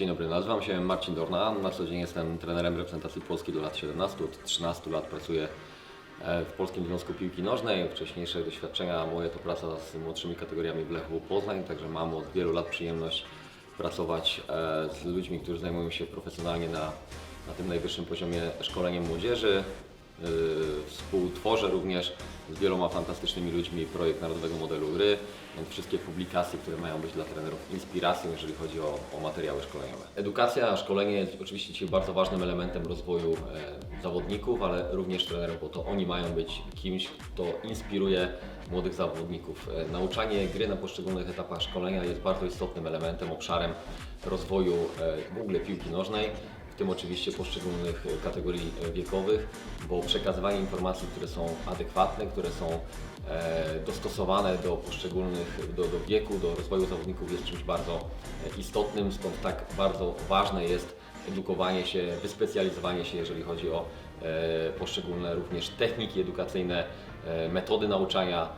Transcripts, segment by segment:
Dzień dobry, nazywam się Marcin Dorna. Na co dzień jestem trenerem reprezentacji Polski do lat 17. Od 13 lat pracuję e, w Polskim Związku Piłki Nożnej. Wcześniejsze doświadczenia moje to praca z młodszymi kategoriami w Lechu Poznań, także mam od wielu lat przyjemność pracować e, z ludźmi, którzy zajmują się profesjonalnie na, na tym najwyższym poziomie szkoleniem młodzieży. Yy, Współtworzę również z wieloma fantastycznymi ludźmi projekt Narodowego Modelu Gry, więc wszystkie publikacje, które mają być dla trenerów inspiracją, jeżeli chodzi o, o materiały szkoleniowe. Edukacja, szkolenie jest oczywiście dzisiaj bardzo ważnym elementem rozwoju e, zawodników, ale również trenerów, bo to oni mają być kimś, kto inspiruje młodych zawodników. E, Nauczanie gry na poszczególnych etapach szkolenia jest bardzo istotnym elementem, obszarem rozwoju e, w ogóle piłki nożnej tym oczywiście poszczególnych e, kategorii e, wiekowych, bo przekazywanie informacji, które są adekwatne, które są e, dostosowane do poszczególnych, do, do wieku, do rozwoju zawodników jest czymś bardzo istotnym, stąd tak bardzo ważne jest edukowanie się, wyspecjalizowanie się, jeżeli chodzi o poszczególne również techniki edukacyjne, metody nauczania,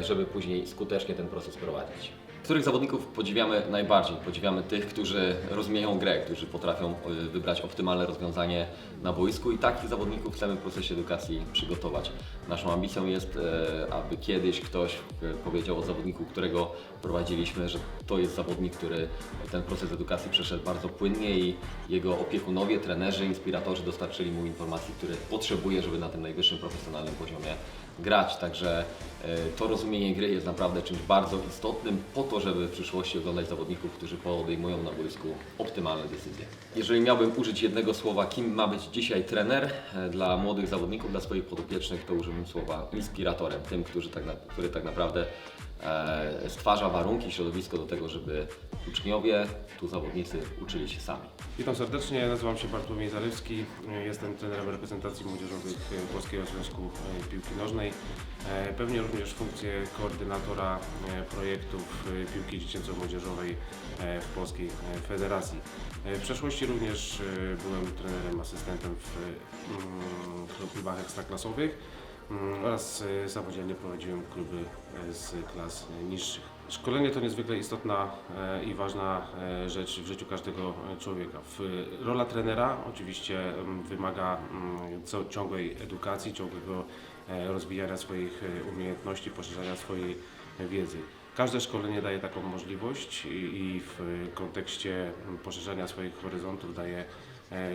żeby później skutecznie ten proces prowadzić. Których zawodników podziwiamy najbardziej? Podziwiamy tych, którzy rozumieją grę, którzy potrafią y, wybrać optymalne rozwiązanie na boisku i takich zawodników chcemy w procesie edukacji przygotować. Naszą ambicją jest, e, aby kiedyś ktoś e, powiedział o zawodniku, którego prowadziliśmy, że to jest zawodnik, który ten proces edukacji przeszedł bardzo płynnie i jego opiekunowie, trenerzy, inspiratorzy dostarczyli mu informacji, które potrzebuje, żeby na tym najwyższym profesjonalnym poziomie grać. Także e, to rozumienie gry jest naprawdę czymś bardzo istotnym po to, żeby w przyszłości oglądać zawodników, którzy podejmują na boisku optymalne decyzje. Jeżeli miałbym użyć jednego słowa, kim ma być dzisiaj trener e, dla młodych zawodników, dla swoich podopiecznych, to używam słowa inspiratorem, tym, który tak, na, który tak naprawdę stwarza warunki, środowisko do tego, żeby uczniowie, tu zawodnicy uczyli się sami. Witam serdecznie, nazywam się Bartłomiej Zalewski, jestem trenerem reprezentacji młodzieżowych e, Polskiego Związku e, Piłki Nożnej. E, Pełnię również funkcję koordynatora e, projektów e, piłki dziecięco-młodzieżowej e, w Polskiej e, Federacji. E, W przeszłości również e, byłem trenerem, asystentem w mm, klubach ekstraklasowych oraz e, samodzielnie prowadziłem kluby e, z klas e, niższych. Szkolenie to niezwykle istotna i ważna rzecz w życiu każdego człowieka. Rola trenera oczywiście mm, wymaga mm, ciągłej edukacji, ciągłego rozwijania swoich umiejętności, poszerzania swojej wiedzy. Każde szkolenie daje taką możliwość i, w kontekście mm, poszerzania swoich horyzontów daje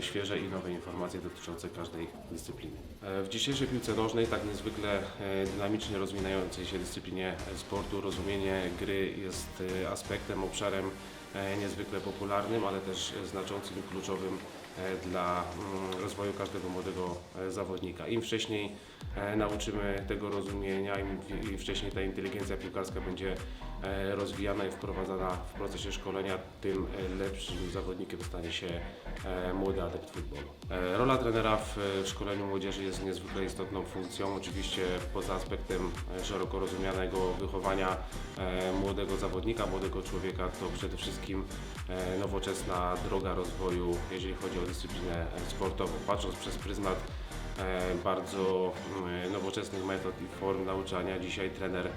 świeże i nowe informacje dotyczące każdej dyscypliny. E, W dzisiejszej piłce nożnej, tak niezwykle e, dynamicznie rozwijającej się dyscyplinie e, sportu, rozumienie gry jest e, aspektem, obszarem e, niezwykle popularnym, ale też e, znaczącym i kluczowym e, dla mm, rozwoju każdego młodego e, zawodnika. Im wcześniej e, nauczymy tego rozumienia, im wcześniej ta inteligencja piłkarska będzie e, rozwijana i wprowadzana w procesie szkolenia, tym e, lepszym zawodnikiem stanie się e, młody adept futbolu. E, Rola trenera w szkoleniu młodzieży jest niezwykle istotną funkcją. Oczywiście poza aspektem e, szeroko rozumianego wychowania e, młodego zawodnika, młodego człowieka, to przede wszystkim e, nowoczesna droga rozwoju, jeżeli chodzi o dyscyplinę e, sportową. Patrząc przez pryzmat e, bardzo mm, nowoczesnych metod i form nauczania, dzisiaj trener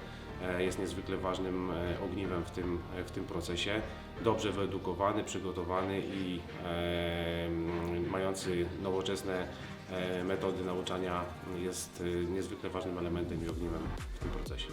e, jest niezwykle ważnym e, ogniwem w tym, w tym procesie. Dobrze wyedukowany, przygotowany i e, mm, mający nowoczesne e, metody nauczania jest e, niezwykle ważnym elementem i ogniwem w tym procesie.